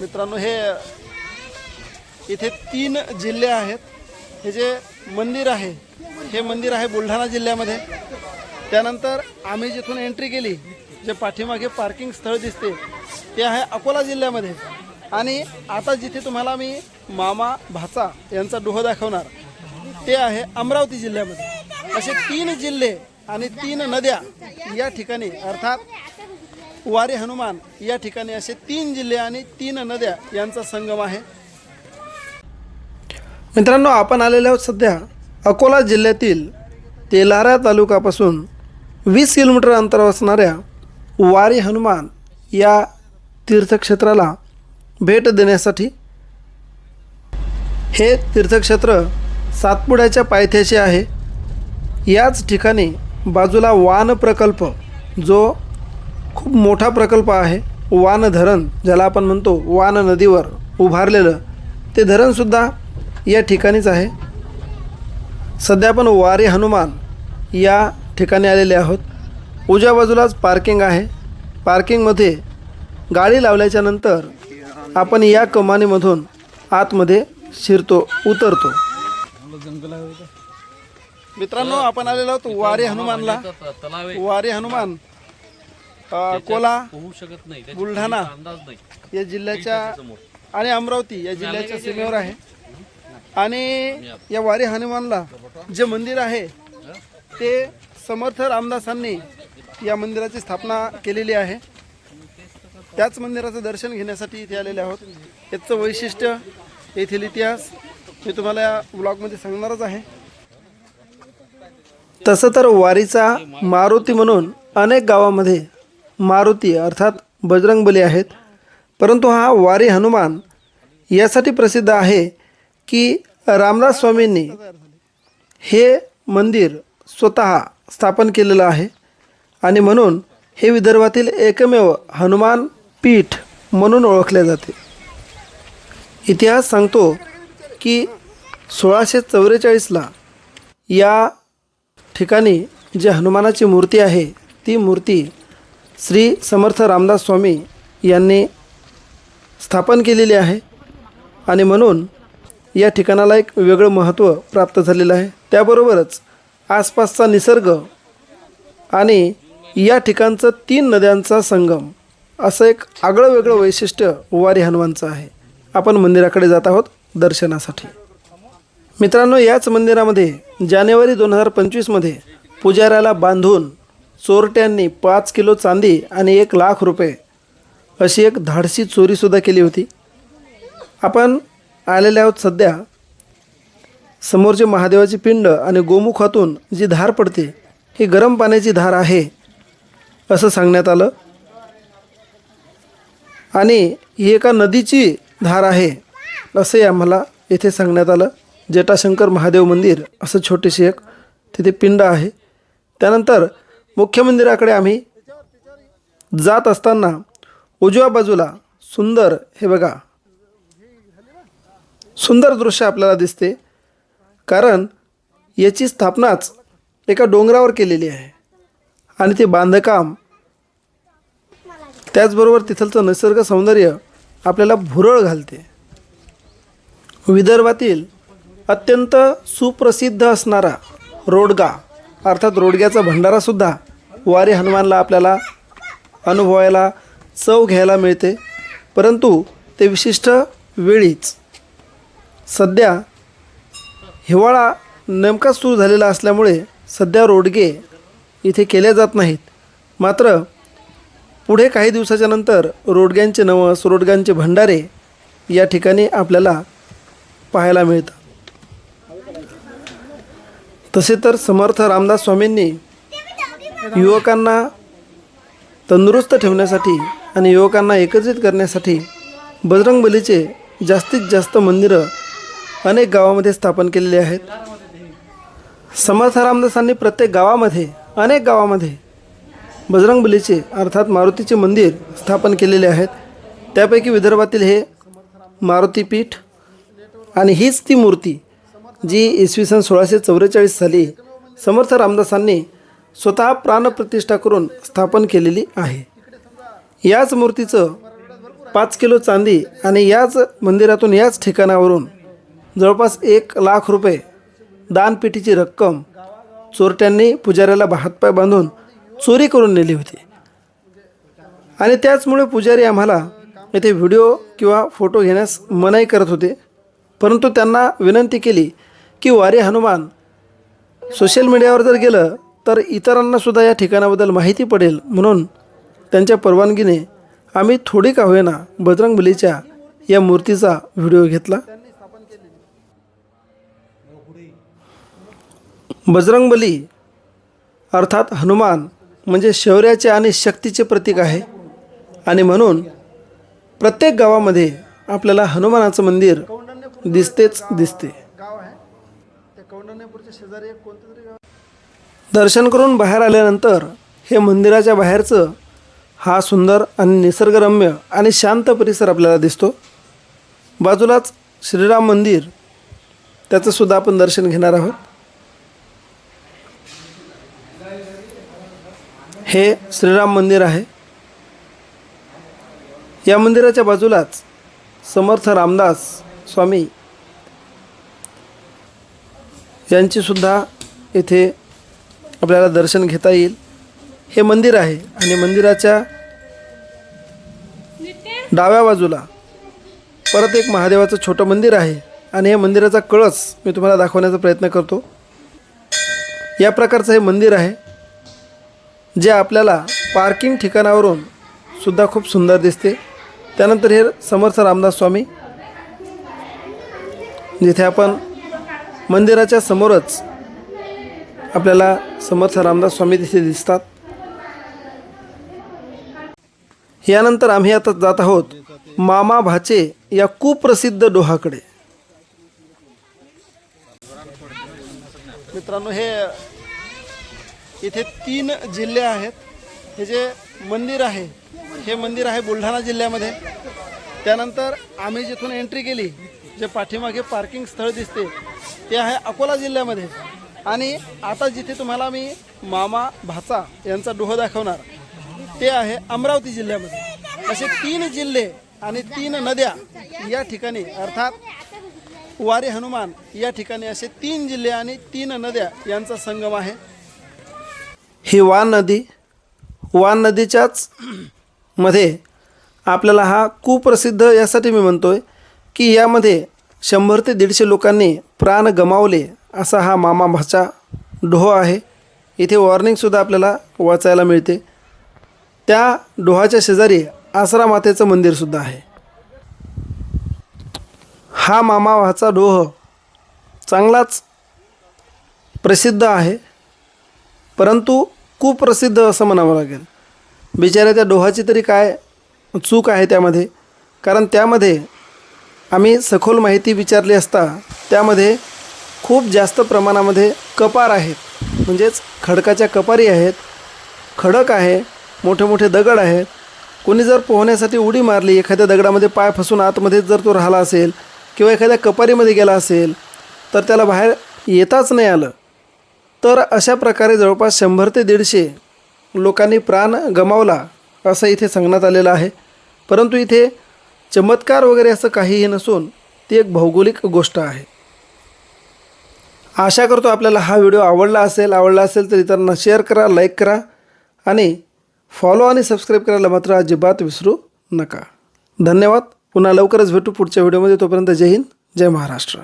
मित्रांनो हे इथे तीन जिल्हे आहेत. हे जे मंदिर आहे हे मंदिर आहे बुलढाणा जिल्ह्यामध्ये. त्यानंतर आम्ही जिथून एंट्री केली जे पाठीमागे पार्किंग स्थळ दिसते ते आहे अकोला जिल्ह्यामध्ये. आणि आता जिथे तुम्हाला मी मामा भाचा यांचा डोह दाखवणार ते आहे अमरावती जिल्ह्यामध्ये. असे तीन जिल्हे आणि तीन नद्या या ठिकाणी अर्थात वारे हनुमान या ठिकाणी असे तीन जिल्हे आणि तीन नद्या यांचा संगम आहे. मित्रांनो आपण आलेले आहोत सध्या अकोला जिल्ह्यातील तेलारा तालुकापासून वीस किलोमीटर अंतरावर असणाऱ्या वारी हनुमान या तीर्थक्षेत्राला भेट देण्यासाठी. हे तीर्थक्षेत्र सातपुड्याच्या पायथ्याशी आहे. याच ठिकाणी बाजूला वान प्रकल्प जो खूप मोठा प्रकल्प आहे. वान धरण ज्याला आपण म्हणतो वान नदीवर उभारलेलं ते धरणसुद्धा या ठिकाणीच आहे. सध्या आपण वारे हनुमान या ठिकाणी आलेले आहोत. उजव्या बाजूलाच पार्किंग आहे. पार्किंगमध्ये गाडी लावल्याच्या नंतर आपण या कमानीमधून आतमध्ये शिरतो उतरतो. मित्रांनो आपण आलेलो आहोत वारे हनुमानला. वारे हनुमान अ, अकोला पोहू शकत नाही. त्याची बुलढाणा अंदाज नाही. या जिल्ह्याच्या आणि अमरावती या जिल्ह्याच्या सीमेवर आहे. आणि या वारे हनुमानला जे मंदिर आहे ते समर्थ रामदासांनी या मंदिराची स्थापना केलेली आहे. त्याच मंदिराचं दर्शन घेण्यासाठी इथे आलेले आहोत. याचं वैशिष्ट्य येथील इतिहास मी तुम्हाला या ब्लॉगमध्ये सांगणारच आहे. तसं तर वारीचा मारुती म्हणून अनेक गावामध्ये मारुती अर्थात बजरंगबली आहेत. परंतु हा वारी हनुमान यासाठी प्रसिद्ध आहे की रामदास स्वामींनी हे मंदिर स्वतः स्थापन केलेलं आहे आणि म्हणून हे विदर्भातील एकमेव हनुमान पीठ म्हणून ओळखले जाते. इतिहास सांगतो की सोळाशे चौवेचाळीसला या ठिकाणी जी हनुमानाची मूर्ती आहे ती मूर्ती श्री समर्थ रामदास स्वामी यांनी स्थापन केलेली आहे. आणि म्हणून या ठिकाणाला एक वेगळं महत्त्व प्राप्त झालेलं आहे. त्याबरोबरच आसपासचा निसर्ग आणि या ठिकाणचं तीन नद्यांचा संगम असं एक आगळं वेगळं वैशिष्ट्य वारी हनुमानचं आहे. आपण मंदिराकडे जात आहोत दर्शनासाठी. मित्रांनो याच मंदिरामध्ये जानेवारी दोन हजार पंचवीसमध्ये पुजाऱ्याला बांधून चोरट्यांनी पाच किलो चांदी आणि एक लाख रुपये अशी एक धाडसी चोरीसुद्धा केली होती. आपण आलेले आहोत सध्या समोरचे महादेवाची पिंड आणि गोमुखातून जी धार पडते ही गरम पाण्याची धार आहे असं सांगण्यात आलं. आणि ही एका नदीची धार आहे असे आम्हाला येथे सांगण्यात आलं. जटाशंकर महादेव मंदिर असं छोटीशी एक तिथे पिंड आहे. त्यानंतर मुख्य मंदिराकडे आम्ही जात असताना उजव्या बाजूला सुंदर हे बघा सुंदर दृश्य आपल्याला दिसते. कारण याची स्थापनाच एका डोंगरावर केलेली आहे. आणि ते बांधकाम त्याचबरोबर तिथलचं निसर्ग सौंदर्य आपल्याला भुरळ घालते. विदर्भातील अत्यंत सुप्रसिद्ध असणारा रोडगा अर्थात रोडग्याचा भंडारासुद्धा वारी हनुमानला आपल्याला अनुभवायला चव घ्यायला मिळते. परंतु ते विशिष्ट वेळीच सध्या हिवाळा नेमका सुरू झालेला असल्यामुळे सध्या रोडगे इथे केले जात नाहीत. मात्र पुढे काही दिवसाच्या नंतर रोडग्यांचे नवस रोडग्यांचे भंडारे या ठिकाणी आपल्याला पाहायला मिळतात तसे तर समर्थ रामदास स्वामींनी युवकांना तंदुरुस्त ठेवण्यासाठी आणि युवकांना एकत्रित करण्यासाठी बजरंगबलीचे जास्तीत जास्त मंदिरं अनेक गावामध्ये स्थापन केलेली आहेत. समर्थ रामदासांनी प्रत्येक गावामध्ये अनेक गावामध्ये बजरंगबलीचे अर्थात मारुतीचे मंदिर स्थापन केलेले आहेत. त्यापैकी विदर्भातील हे मारुतीपीठ आणि हीच ती मूर्ती जी इसवी सन सोळाशे चौवेचाळीस साली समर्थ रामदासांनी स्वतः प्राणप्रतिष्ठा करून स्थापन केलेली आहे. याच मूर्तीचं पाच किलो चांदी आणि याच मंदिरातून याच ठिकाणावरून जवळपास एक लाख रुपये दानपेटीची रक्कम चोरट्यांनी पुजाऱ्याला हातपाय बांधून चोरी करून नेली होती. आणि त्याचमुळे पुजारी आम्हाला येथे व्हिडिओ किंवा फोटो घेण्यास मनाई करत होते. परंतु त्यांना विनंती केली की वारे हनुमान सोशल मीडियावर जर गेलं तर इतरांनासुद्धा या ठिकाणाबद्दल माहिती पडेल. म्हणून त्यांच्या परवानगीने आम्ही थोडी का होईना बजरंगबलीच्या या मूर्तीचा व्हिडिओ घेतला. बजरंगबली अर्थात हनुमान म्हणजे शौर्याचे आणि शक्तीचे प्रतीक आहे. आणि म्हणून प्रत्येक गावामध्ये आपल्याला हनुमानाचं मंदिर दिसतेच दिसते. शेजारी दर्शन करून बाहेर आल्यानंतर हे मंदिराच्या बाहेरचं हा सुंदर आणि निसर्गरम्य आणि शांत परिसर आपल्याला दिसतो. बाजूलाच श्रीराम मंदिर त्याचंसुद्धा आपण दर्शन घेणार आहोत. हे श्रीराम मंदिर आहे. या मंदिराच्या बाजूलाच समर्थ रामदास स्वामी यांचीसुद्धा येथे आपल्याला दर्शन घेता येईल. हे मंदिर आहे आणि मंदिराच्या डाव्या बाजूला परत एक महादेवाचं छोटं मंदिर आहे आणि हे मंदिराचा कळस मी तुम्हाला दाखवण्याचा प्रयत्न करतो. या प्रकारचं हे मंदिर आहे जे आपल्याला पार्किंग ठिकाणावरून सुद्धा खूप सुंदर दिसते. त्यानंतर हे समर्थ रामदास स्वामी जिथे आपण मंदिराच्या समोरच आपल्याला समर्थ रामदास स्वामी तिथे दिसतात. यानंतर आम्ही आता जात आहोत मामा भाचे या कुप्रसिद्ध डोहाकडे. मित्रांनो हे इथे तीन जिल्हे आहेत. हे जे मंदिर आहे हे मंदिर आहे बुलढाणा जिल्ह्यामध्ये. त्यानंतर आम्ही जिथून एंट्री केली जे पाठीमागे पार्किंग स्थळ दिसते ते आहे अकोला जिल्ह्यामध्ये. आणि आता जिथे तुम्हाला मी मामा भाचा यांचा डोह दाखवणार ते आहे अमरावती जिल्ह्यामध्ये. असे तीन जिल्हे आणि तीन नद्या या ठिकाणी अर्थात वारी हनुमान या ठिकाणी असे तीन जिल्हे आणि तीन नद्या यांचा संगम आहे. ही वान नदी वान नदीच्याच मध्ये आपल्याला हा कुप्रसिद्ध यासाठी मी म्हणतो आहे की यामध्ये शंभर ते दीडशे लोकांनी प्राण गमावले असा हा मामा भाचा डोह आहे. इथे वॉर्निंगसुद्धा आपल्याला वाचायला मिळते. त्या डोहाच्या शेजारी आसरा मातेचं मंदिरसुद्धा आहे. हा मामा भाचा डोह चांगलाच प्रसिद्ध आहे. परंतु कुप्रसिद्ध असं म्हणावं लागेल. बिचाऱ्या त्या डोहाची तरी काय चूक आहे त्यामध्ये? कारण त्यामध्ये आम्ही सखोल माहिती विचारली असता त्यामध्ये खूप जास्त प्रमाणामध्ये कपार आहेत. म्हणजेच खडकाच्या कपारी आहेत खडक आहे मोठे मोठे दगड आहेत. कोणी जर पोहण्यासाठी उडी मारली एखाद्या दगडामध्ये पाय फसून आतमध्ये जर तो राहिला असेल किंवा एखाद्या कपारीमध्ये गेला असेल तर त्याला बाहेर येताच नाही आलं. तर अशा प्रकारे जवळपास शंभर ते दीडशे लोकांनी प्राण गमावला असं इथे सांगण्यात आलेलं आहे. परंतु इथे चमत्कार वगैरे असं काहीही नसून ती एक भौगोलिक गोष्ट आहे. आशा करतो आपल्याला हा व्हिडिओ आवडला असेल आवडला असेल तर इतरांना शेअर करा लाईक करा आणि फॉलो आणि सबस्क्राईब करायला मात्र अजिबात विसरू नका. धन्यवाद. पुन्हा लवकरच भेटू पुढच्या व्हिडिओमध्ये. तोपर्यंत जय हिंद जय महाराष्ट्र.